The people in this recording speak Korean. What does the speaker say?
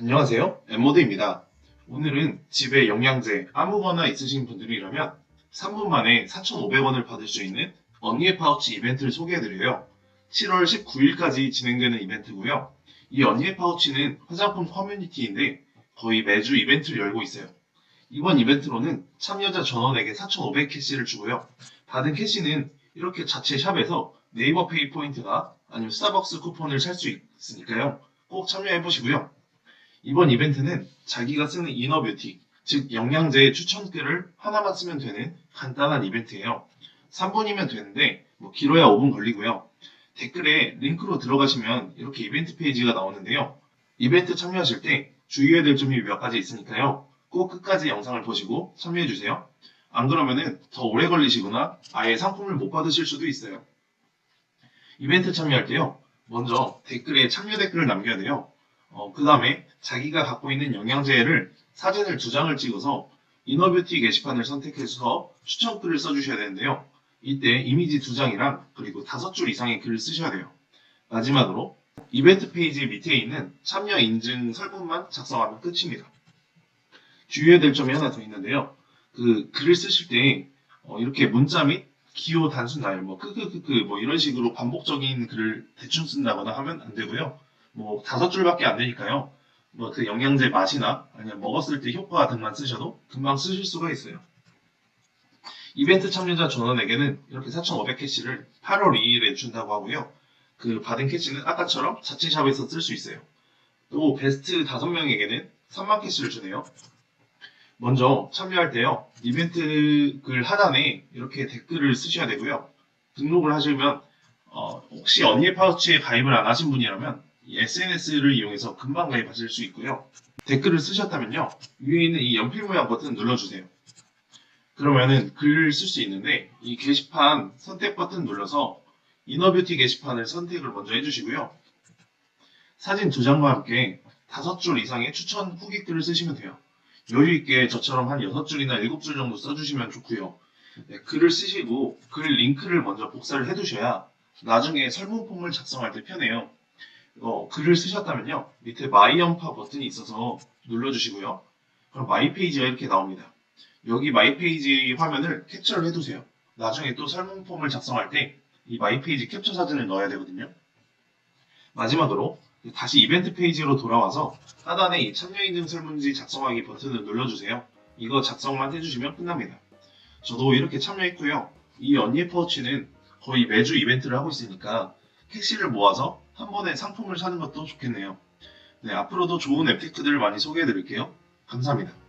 안녕하세요. 엠모드입니다. 오늘은 집에 영양제 아무거나 있으신 분들이라면 3분 만에 4,500원을 받을 수 있는 언니의 파우치 이벤트를 소개해드려요. 7월 19일까지 진행되는 이벤트고요. 이 언니의 파우치는 화장품 커뮤니티인데 거의 매주 이벤트를 열고 있어요. 이번 이벤트로는 참여자 전원에게 4,500캐시를 주고요. 받은 캐시는 이렇게 자체 샵에서 네이버 페이 포인트나 아니면 스타벅스 쿠폰을 살 수 있으니까요. 꼭 참여해 보시고요. 이번 이벤트는 자기가 쓰는 이너뷰티, 즉 영양제 추천글을 하나만 쓰면 되는 간단한 이벤트예요. 3분이면 되는데 뭐 길어야 5분 걸리고요. 댓글에 링크로 들어가시면 이렇게 이벤트 페이지가 나오는데요. 이벤트 참여하실 때 주의해야 될 점이 몇 가지 있으니까요. 꼭 끝까지 영상을 보시고 참여해 주세요. 안 그러면은 더 오래 걸리시거나 아예 상품을 못 받으실 수도 있어요. 이벤트 참여할 때요. 먼저 댓글에 참여 댓글을 남겨야 돼요. 그 다음에 자기가 갖고 있는 영양제를 사진을 두 장을 찍어서 이너뷰티 게시판을 선택해서 추천 글을 써주셔야 되는데요. 이때 이미지 두 장이랑 그리고 다섯 줄 이상의 글을 쓰셔야 돼요. 마지막으로 이벤트 페이지 밑에 있는 참여 인증 설문만 작성하면 끝입니다. 주의해야 될 점이 하나 더 있는데요. 그 글을 쓰실 때 어, 이렇게 문자 및 기호 단순 나열 뭐 크크크크 뭐 이런 식으로 반복적인 글을 대충 쓴다거나 하면 안 되고요. 뭐 다섯 줄밖에 안 되니까요. 뭐 그 영양제 맛이나 아니면 먹었을 때 효과 등만 쓰셔도 금방 쓰실 수가 있어요. 이벤트 참여자 전원에게는 이렇게 4,500 캐시를 8월 2일에 준다고 하고요. 그 받은 캐시는 아까처럼 자체 샵에서 쓸 수 있어요. 또 베스트 5명에게는 3만 캐시를 주네요. 먼저 참여할 때요. 이벤트 글 하단에 이렇게 댓글을 쓰셔야 되고요. 등록을 하시면 어, 혹시 언니의 파우치에 가입을 안 하신 분이라면 SNS를 이용해서 금방 가입하실 수 있고요. 댓글을 쓰셨다면요. 위에 있는 이 연필 모양 버튼 눌러주세요. 그러면은 글을 쓸 수 있는데 이 게시판 선택 버튼 눌러서 이너뷰티 게시판을 선택을 먼저 해주시고요. 사진 두 장과 함께 다섯 줄 이상의 추천 후기 글을 쓰시면 돼요. 여유 있게 저처럼 한 여섯 줄이나 일곱 줄 정도 써주시면 좋고요. 네, 글을 쓰시고 글 링크를 먼저 복사를 해두셔야 나중에 설문폼을 작성할 때 편해요. 어, 글을 쓰셨다면요. 밑에 마이 연파 버튼이 있어서 눌러주시고요. 그럼 마이 페이지가 이렇게 나옵니다. 여기 마이 페이지 화면을 캡처를 해두세요. 나중에 또 설문폼을 작성할 때 이 마이 페이지 캡처 사진을 넣어야 되거든요. 마지막으로 다시 이벤트 페이지로 돌아와서 하단에 이 참여 인증 설문지 작성하기 버튼을 눌러주세요. 이거 작성만 해주시면 끝납니다. 저도 이렇게 참여했고요. 이 언니 파우치는 거의 매주 이벤트를 하고 있으니까 캐시를 모아서 한 번에 상품을 사는 것도 좋겠네요. 네, 앞으로도 좋은 앱테크들을 많이 소개해 드릴게요. 감사합니다.